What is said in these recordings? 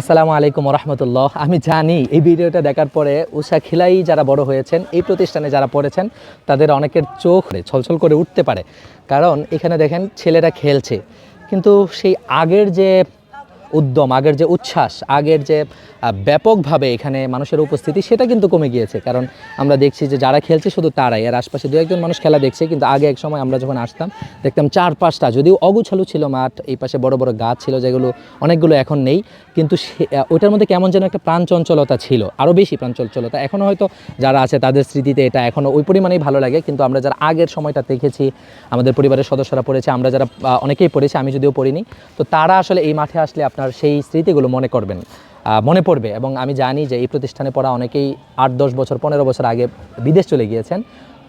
আসসালামু আলাইকুম রহমতুল্লাহ আমি জানি এই ভিডিওটা দেখার পরে উষা খিলাই যারা বড় হয়েছেন, এই প্রতিষ্ঠানে যারা পড়েছেন, তাদের অনেকের চোখ ছলছল করে উঠতে পারে। কারণ এখানে দেখেন ছেলেরা খেলছে। কিন্তু সেই আগের যে উদ্যম, আগের যে উচ্ছ্বাস, আগের যে ব্যাপকভাবে এখানে মানুষের উপস্থিতি, সেটা কিন্তু কমে গিয়েছে। কারণ আমরা দেখছি যে যারা খেলছে শুধু তারাই। এর আশপাশে দু একজন মানুষ খেলা দেখছে, কিন্তু আগে এক সময় আমরা যখন আসতাম, দেখতাম চার পাঁচটা, যদিও অগুছালু ছিল মাঠ, এই পাশে বড় বড় গাছ ছিল যেগুলো অনেকগুলো এখন নেই, কিন্তু ওটার মধ্যে কেমন যেন একটা প্রাণ চঞ্চলতা ছিল আরও বেশি প্রাণ চঞ্চলতা এখনও হয়তো যারা আছে তাদের স্মৃতিতে এটা এখনও ওই পরিমাণেই ভালো লাগে, কিন্তু আমরা যারা আগের সময়টা দেখেছি, আমাদের পরিবারের সদস্যরা পড়েছে, আমরা যারা অনেকেই পড়েছি, আমি যদিও পড়িনি, তো তারা আসলে এই মাঠে আসলে আপনার সেই স্মৃতিগুলো মনে করবেন মনে পড়বে। এবং আমি জানি যে এই প্রতিষ্ঠানে পড়া অনেকেই আট, দশ বছর, পনেরো বছর আগে বিদেশ চলে গিয়েছেন।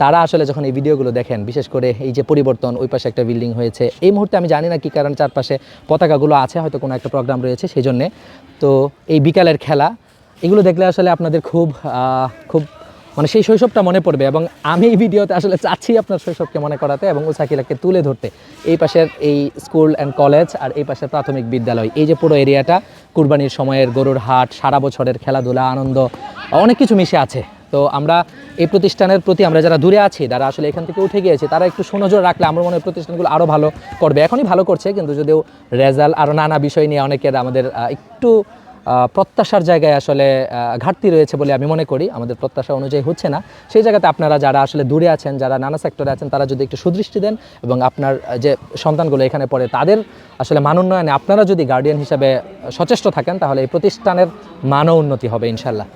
তারা আসলে যখন এই ভিডিওগুলো দেখেন, বিশেষ করে এই যে পরিবর্তন, ওই পাশে একটা বিল্ডিং হয়েছে, এই মুহূর্তে আমি জানি না কি কারণ চারপাশে পতাকাগুলো আছে, হয়তো কোনো একটা প্রোগ্রাম রয়েছে সেই জন্যে। তো এই বিকালের খেলা, এগুলো দেখলে আসলে আপনাদের খুব খুব মানে সেই শৈশবটা মনে পড়বে এবং আমি এই ভিডিওতে আসলে চাচ্ছি আপনার শৈশবকে মনে করাতে এবং উসাকিলাকে তুলে ধরতে। এই পাশের এই স্কুল অ্যান্ড কলেজ আর এই পাশের প্রাথমিক বিদ্যালয়, এই যে পুরো এরিয়াটা, কুরবানির সময়ের গরুর হাট, সারা বছরের খেলাধুলা, আনন্দ, অনেক কিছু মিশে আছে। তো আমরা এই প্রতিষ্ঠানের প্রতি আমরা যারা দূরে আছি তারা আসলে এখান থেকে উঠে গিয়েছে, তারা একটু সুনজর রাখলে আমার মনে হয় প্রতিষ্ঠানগুলো আরও ভালো করবে। এখনই ভালো করছে, কিন্তু যদিও রেজাল্ট আরও নানা বিষয় নিয়ে অনেকের আমাদের একটু প্রত্যাশার জায়গায় আসলে ঘাটতি রয়েছে বলে আমি মনে করি। আমাদের প্রত্যাশা অনুযায়ী হচ্ছে না। সেই জায়গাতে আপনারা যারা আসলে দূরে আছেন, যারা নানা সেক্টরে আছেন, তারা যদি একটু সুদৃষ্টি দেন এবং আপনার যে সন্তানগুলো এখানে পড়ে, তাদের আসলে মান উন্নয়নে আপনারা যদি গার্ডিয়ান হিসাবে সচেষ্ট থাকেন, তাহলে এই প্রতিষ্ঠানের মানও উন্নতি হবে ইনশাল্লাহ